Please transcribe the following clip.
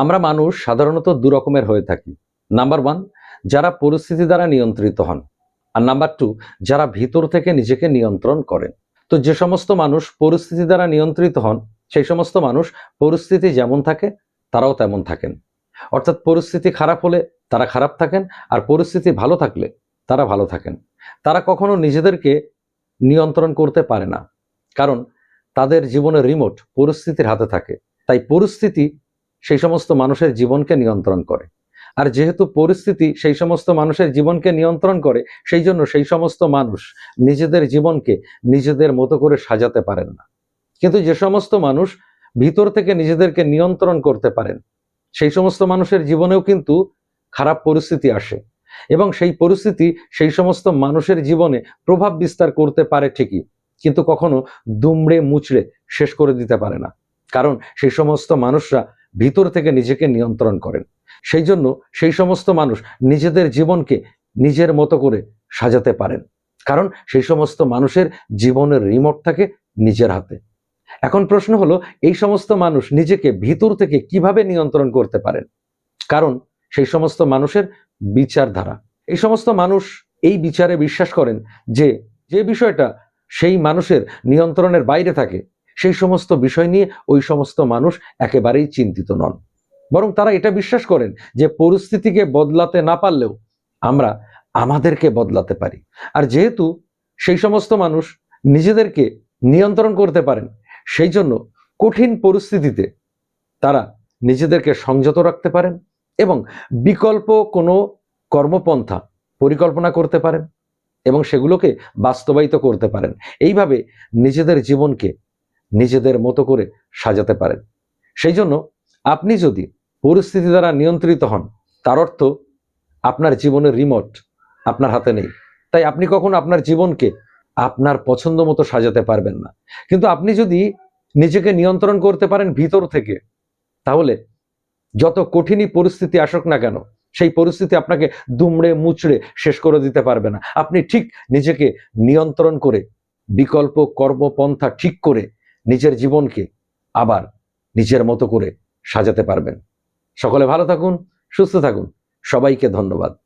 আমরা মানুষ সাধারণত দু রকমের হয়ে থাকি। নাম্বার ওয়ান, যারা পরিস্থিতি দ্বারা নিয়ন্ত্রিত হন। আর নাম্বার টু, যারা ভিতর থেকে নিজেকে নিয়ন্ত্রণ করেন। তো যে সমস্ত মানুষ পরিস্থিতি দ্বারা নিয়ন্ত্রিত হন, সেই সমস্ত মানুষ পরিস্থিতি যেমন থাকে, তারাও তেমন থাকেন। অর্থাৎ পরিস্থিতি খারাপ হলে তারা খারাপ থাকেন, আর পরিস্থিতি ভালো থাকলে তারা ভালো থাকেন। তারা কখনো নিজেদেরকে নিয়ন্ত্রণ করতে পারে না। কারণ তাদের জীবনের রিমোট পরিস্থিতির হাতে থাকে। তাই পরিস্থিতি সেই সমস্ত মানুষের জীবনকে নিয়ন্ত্রণ করে। আর যেহেতু পরিস্থিতি সেই সমস্ত মানুষের জীবনকে নিয়ন্ত্রণ করে, সেই জন্য সেই সমস্ত মানুষ নিজেদের জীবনকে নিজেদের মতো করে সাজাতে পারেন না। কিন্তু যে সমস্ত মানুষ ভিতর থেকে নিজেদেরকে নিয়ন্ত্রণ করতে পারেন, সেই সমস্ত মানুষের জীবনেও কিন্তু খারাপ পরিস্থিতি আসে এবং সেই পরিস্থিতি সেই সমস্ত মানুষের জীবনে প্রভাব বিস্তার করতে পারে ঠিকই, কিন্তু কখনো দুমড়ে মুচড়ে শেষ করে দিতে পারে না। কারণ সেই সমস্ত মানুষরা ভিতর থেকে নিজেকে নিয়ন্ত্রণ করেন। সেই জন্য সেই সমস্ত মানুষ নিজেদের জীবনকে নিজের মতো করে সাজাতে পারেন। কারণ সেই সমস্ত মানুষের জীবনের রিমোট থাকে নিজের হাতে। এখন প্রশ্ন হলো, এই সমস্ত মানুষ নিজেকে ভিতর থেকে কীভাবে নিয়ন্ত্রণ করতে পারেন? কারণ সেই সমস্ত মানুষের বিচারধারা। এই সমস্ত মানুষ এই বিচারে বিশ্বাস করেন যে যে বিষয়টা সেই মানুষের নিয়ন্ত্রণের বাইরে থাকে সেই সমস্ত বিষয় নিয়ে ওই সমস্ত মানুষ একেবারেই চিন্তিত নন। বরং তারা এটা বিশ্বাস করেন যে পরিস্থিতিকে বদলাতে না পারলেও আমরা আমাদেরকে বদলাতে পারি। আর যেহেতু সেই সমস্ত মানুষ নিজেদেরকে নিয়ন্ত্রণ করতে পারেন, সেই জন্য কঠিন পরিস্থিতিতে তারা নিজেদেরকে সংযত রাখতে পারেন এবং বিকল্প কোনো কর্মপন্থা পরিকল্পনা করতে পারেন এবং সেগুলোকে বাস্তবায়িত করতে পারেন। এইভাবে নিজেদের জীবনকে নিজেদের মতো করে সাজাতে পারেন। সেই জন্য আপনি যদি পরিস্থিতি দ্বারা নিয়ন্ত্রিত হন, তার অর্থ আপনার জীবনের রিমোট আপনার হাতে নেই। তাই আপনি কখনো আপনার জীবনকে আপনার পছন্দ মতো সাজাতে পারবেন না। কিন্তু আপনি যদি নিজেকে নিয়ন্ত্রণ করতে পারেন ভিতর থেকে, তাহলে যত কঠিনই পরিস্থিতি আসুক না কেন, সেই পরিস্থিতি আপনাকে দুমড়ে মুচড়ে শেষ করে দিতে পারবে না। আপনি ঠিক নিজেকে নিয়ন্ত্রণ করে বিকল্প কর্মপন্থা ঠিক করে নিজের জীবনকে আবার নিজের মতো করে সাজাতে পারবেন। সকলে ভালো থাকুন, সুস্থ থাকুন। সবাইকে ধন্যবাদ।